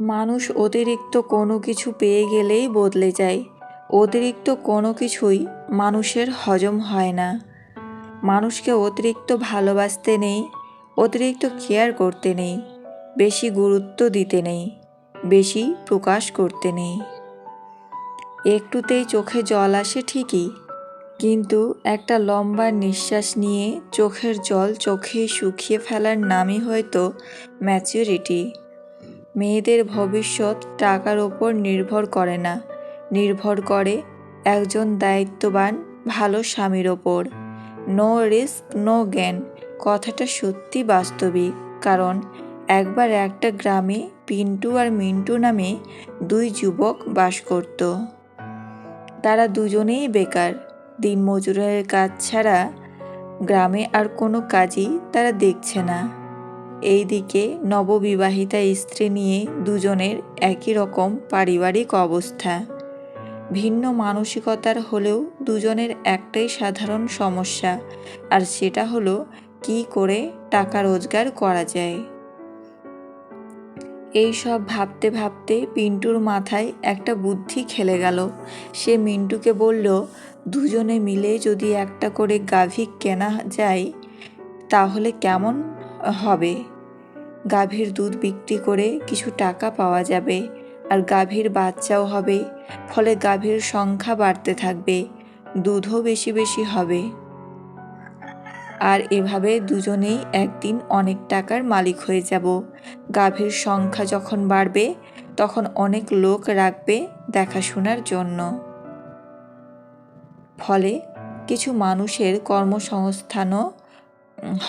মানুষ অতিরিক্ত কোনো কিছু পেয়ে গেলেই বদলে যায়। অতিরিক্ত কোনো কিছুই মানুষের হজম হয় না। মানুষকে অতিরিক্ত ভালোবাসতে নেই, অতিরিক্ত কেয়ার করতে নেই, বেশি গুরুত্ব দিতে নেই, বেশি প্রকাশ করতে নেই। একটুতেই চোখে জল আসে ঠিকই, কিন্তু একটা লম্বা নিঃশ্বাস নিয়ে চোখের জল চোখে শুকিয়ে ফেলার নামই হয়তো ম্যাচিউরিটি মেয়েদের ভবিষ্যৎ টাকার ওপর নির্ভর করে না। নির্ভর করে একজন দায়িত্ববান, ভালো স্বামীর ওপর। নো রিস্ক, নো জ্ঞান কথাটা সত্যি বাস্তবিক, কারণ একবার একটা গ্রামে পিন্টু আর মিন্টু নামে দুই যুবক বাস করত। তারা দুজনেই বেকার। দিনমজুরের কাজ ছাড়া গ্রামে আর কোনো কাজই তারা দেখছে না। এইদিকে নববিবাহিতা স্ত্রী নিয়ে দুজনের একই রকম পারিবারিক অবস্থা। ভিন্ন মানসিকতার হলেও দুজনের একটাই সাধারণ সমস্যা, আর সেটা হলো কি করে টাকা রোজগার করা যায়। এই সব ভাবতে ভাবতে পিন্টুর মাথায় একটা বুদ্ধি খেলে গেল। সে মিন্টুকে বলল, দুজনে মিলে যদি একটা করে গাভী কেনা যায়, তাহলে কেমন হবে। গাভীর দুধ বিক্রি করে কিছু টাকা পাওয়া যাবে আর গাভীর বাচ্চাও হবে, ফলে গাভীর সংখ্যা বাড়তে থাকবে, দুধও বেশি বেশি হবে। আর এভাবে দুজনেই একদিন অনেক টাকার মালিক হয়ে যাব। গাভীর সংখ্যা যখন বাড়বে, তখন অনেক লোক রাখবে দেখাশোনার জন্য। ফলে কিছু মানুষের কর্মসংস্থানও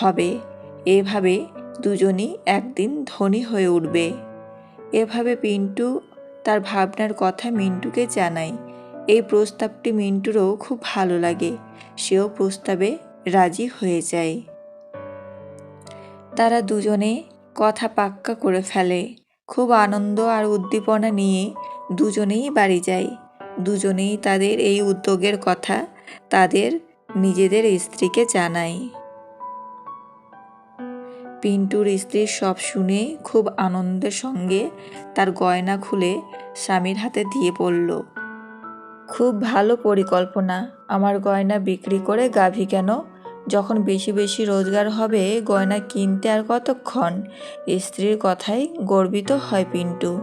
হবে। এভাবে দুজনই একদিন ধনী হয়ে উঠবে। এভাবে পিন্টু তার ভাবনার কথা মিন্টুকে জানায়। এই প্রস্তাবটি মিন্টুরও খুব ভালো লাগে। সেও প্রস্তাবে রাজি হয়ে যায়। তারা দুজনে কথা পাক্কা করে ফেলে। খুব আনন্দ আর উদ্দীপনা নিয়ে দুজনেই বাড়ি যায়। দুজনেই তাদের এই উদ্যোগের কথা তাদের নিজেদের স্ত্রীকে জানায়। পিন্টুর স্ত্রী সব শুনে খুব আনন্দের সঙ্গে তার গয়না খুলে স্বামীর হাতে দিয়ে পড়ল। খুব ভালো পরিকল্পনা। আমার গয়না বিক্রি করে গাভী কেন? যখন বেশি বেশি রোজগার হবে, গয়না কিনতে আর কতক্ষণ স্ত্রীর কথাই গর্বিত হয় পিন্টু।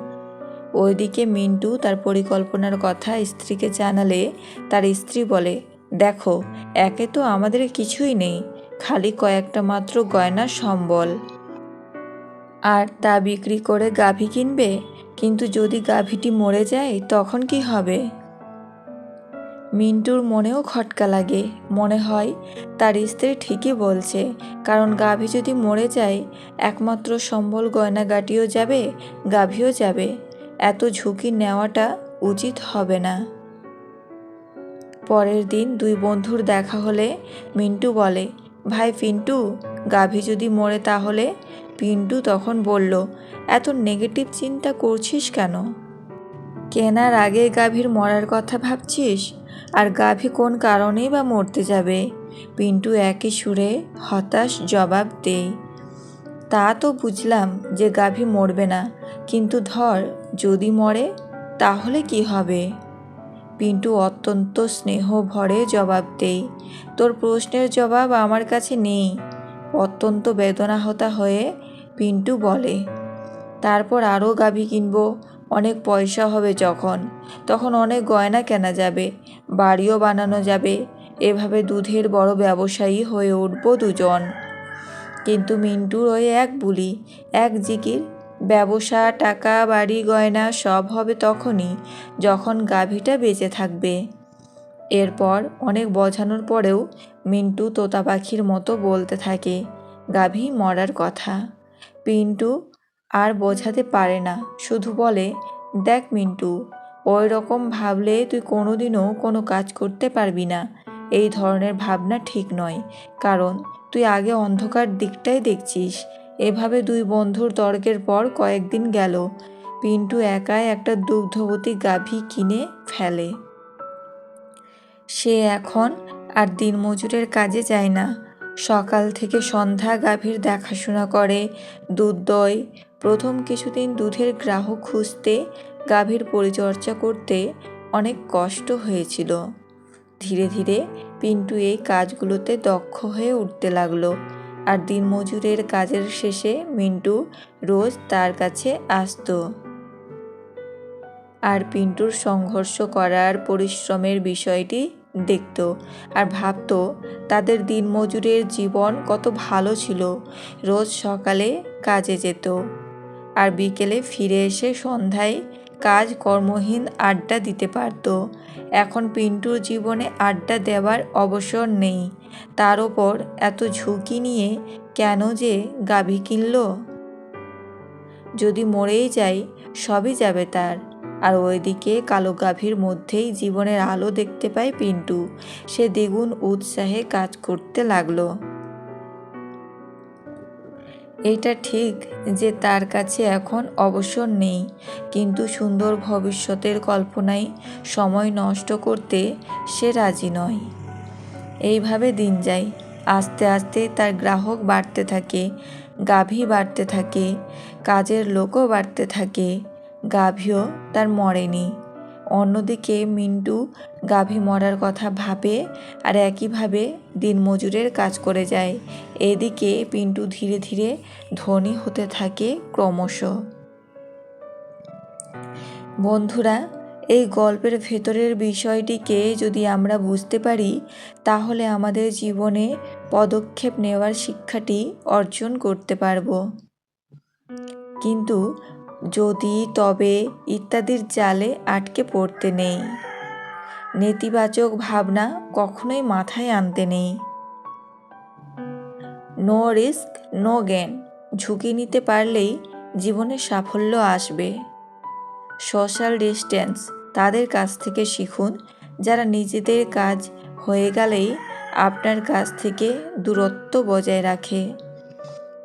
ওইদিকে মিন্টু তার পরিকল্পনার কথা স্ত্রীকে জানালে তার স্ত্রী বলে, দেখো, একে তো আমাদের কিছুই নেই। খালি কয়েকটা মাত্র গয়না সম্বল। আর তা বিক্রি করে গাভী কিনবে? কিন্তু যদি গাভীটি মরে যায়, তখন কি হবে? মিন্টুর মনেও খটকা লাগে। মনে হয়, তার স্ত্রী ঠিকই বলছে, কারণ গাভী যদি মরে যায়, একমাত্র সম্বল গয়নাগাটিও যাবে, গাভীও যাবে। এত ঝুঁকি নেওয়াটা উচিত হবে না। পরের দিন দুই বন্ধুর দেখা হলে মিন্টু বলে ভাই পিন্টু, গাভী যদি মরে তাহলে? পিন্টু তখন বলল, এত নেগেটিভ চিন্তা করছিস কেন? কেনার আগে গাভীর মরার কথা ভাবছিস? আর গাভী কোন কারণেই বা মরতে যাবে? পিন্টু একই সুরে হতাশ জবাব দেয়, তা তো বুঝলাম যে গাভী মরবে না, কিন্তু ধর যদি মরে, তাহলে কি হবে? পিন্টু অত্যন্ত স্নেহ ভরে জবাব দেয়, তোর প্রশ্নের জবাব আমার কাছে নেই। অত্যন্ত বেদনাহতা হয়ে পিন্টু বলে, তারপর আরও গাভী কিনবো, অনেক পয়সা হবে যখন, তখন অনেক গয়না কেনা যাবে, বাড়িও বানানো যাবে, এভাবে দুধের বড় ব্যবসায়ী হয়ে উঠব দুজন। কিন্তু মিন্টুর ওই এক বুলি, এক জিকির ব্যবসা, টাকা, বাড়ি, গয়না সব হবে তখনই যখন গাভীটা বেঁচে থাকবে। এরপর অনেক বোঝানোর পরেও মিন্টু তোতা পাখির মতো বলতে থাকে, গাভী মরার কথা। পিন্টু আর বোঝাতে পারে না, শুধু বলে, দেখ মিন্টু, ওই রকম ভাবলে তুই কোনোদিনও কোনো কাজ করতে পারবি না। এই ধরনের ভাবনা ঠিক নয়, কারণ তুই আগে অন্ধকার দিকটাই দেখছিস। এভাবে দুই বন্ধুর তর্কের পর কয়েকদিন গেল। পিন্টু একাই একটা দুগ্ধবতী গাভী কিনে ফেলে। সে এখন আর দিনমজুরের কাজে যায় না। সকাল থেকে সন্ধ্যা গাভীর দেখাশোনা করে, দুধ দয়, প্রথম কিছুদিন দুধের গ্রাহক খুঁজতে, গাভীর পরিচর্যা করতে অনেক কষ্ট হয়েছিল। ধীরে ধীরে পিন্টু এই কাজগুলোতে দক্ষ হয়ে উঠতে লাগল। আর দিনমজুরের কাজের শেষে মিন্টু রোজ তার কাছে আসতো। আর পিন্টুর সংঘর্ষ করার পরিশ্রমের বিষয়টি দেখত আর ভাবতো তাদের দিনমজুরের জীবন কত ভালো ছিল। রোজ সকালে কাজে যেত আর বিকেলে ফিরে এসে সন্ধ্যায় কাজ কর্মহীন আড্ডা দিতে পারত। এখন পিন্টুর জীবনে আড্ডা দেওয়ার অবসর নেই। তার ওপর এত ঝুঁকি নিয়ে কেন যে গাভী কিনল? যদি মরেই যায় সবই যাবে তার। আর ওইদিকে কালো গাভীর মধ্যেই জীবনের আলো দেখতে পায় পিন্টু। সে দ্বিগুণ উৎসাহে কাজ করতে লাগল। এটা ঠিক যে তার কাছে এখন অবসর নেই, কিন্তু সুন্দর ভবিষ্যতের কল্পনায় সময় নষ্ট করতে সে রাজি নয়। এইভাবে দিন যায়, আস্তে আস্তে তার গ্রাহক বাড়তে থাকে, গাভী বাড়তে থাকে, কাজের লোকও বাড়তে থাকে, গাভীও তার মরেনি। অন্যদিকে মিন্টু গাভী মরার কথা ভাবে আর একইভাবে দিনমজুরের কাজ করে যায়। এদিকে পিন্টু ধীরে ধীরে ধনী হতে থাকে ক্রমশ। বন্ধুরা, এই গল্পের ভেতরের বিষয়টিকে যদি আমরা বুঝতে পারি, তাহলে আমাদের জীবনে পদক্ষেপ নেওয়ার শিক্ষাটি অর্জন করতে পারব। কিন্তু যদি তবে ইত্যাদির জালে আটকে পড়তে নেই। নেতিবাচক ভাবনা কখনোই মাথায় আনতে নেই। নো রিস্ক, নো গেন ঝুঁকি নিতে পারলেই জীবনে সাফল্য আসবে। সোশ্যাল ডিস্টেন্স তাদের কাছ থেকে শিখুন, যারা নিজেদের কাজ হয়ে গেলেই আপনার কাছ থেকে দূরত্ব বজায় রাখে।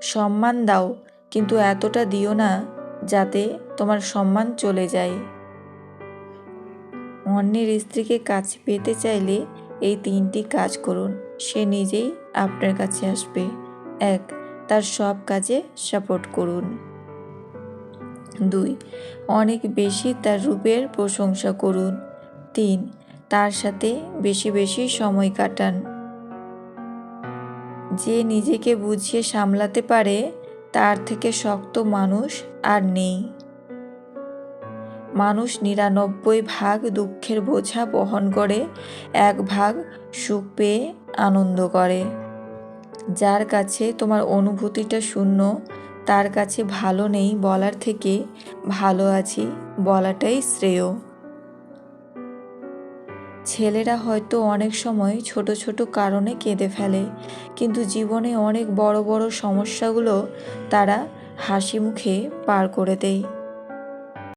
সম্মান দাও, কিন্তু এতটা দিও না যাতে তোমার সম্মান চলে যায়। অন্যের স্ত্রীকে কাছে পেতে চাইলে এই তিনটি কাজ করুন। সে নিজেই আপনার কাছে আসবে। এক, তার সব কাজে সাপোর্ট করুন। দুই, অনেক বেশি তার রূপের প্রশংসা করুন। তিন, তার সাথে বেশি বেশি সময় কাটান। যে নিজেকে বুঝিয়ে সামলাতে পারে তার থেকে শক্ত মানুষ আর নেই। মানুষ নিরানব্বই ভাগ দুঃখের বোঝা বহন করে, এক ভাগ সুখ পেয়ে আনন্দ করে। যার কাছে তোমার অনুভূতিটা শূন্য, তার কাছে ভালো নেই বলার থেকে ভালো আছি বলাটাই শ্রেয়। ছেলেরা হয়তো অনেক সময় ছোট ছোট কারণে কেঁদে ফেলে, কিন্তু জীবনে অনেক বড় বড় সমস্যাগুলো তারা হাসি মুখে পার করে দেয়।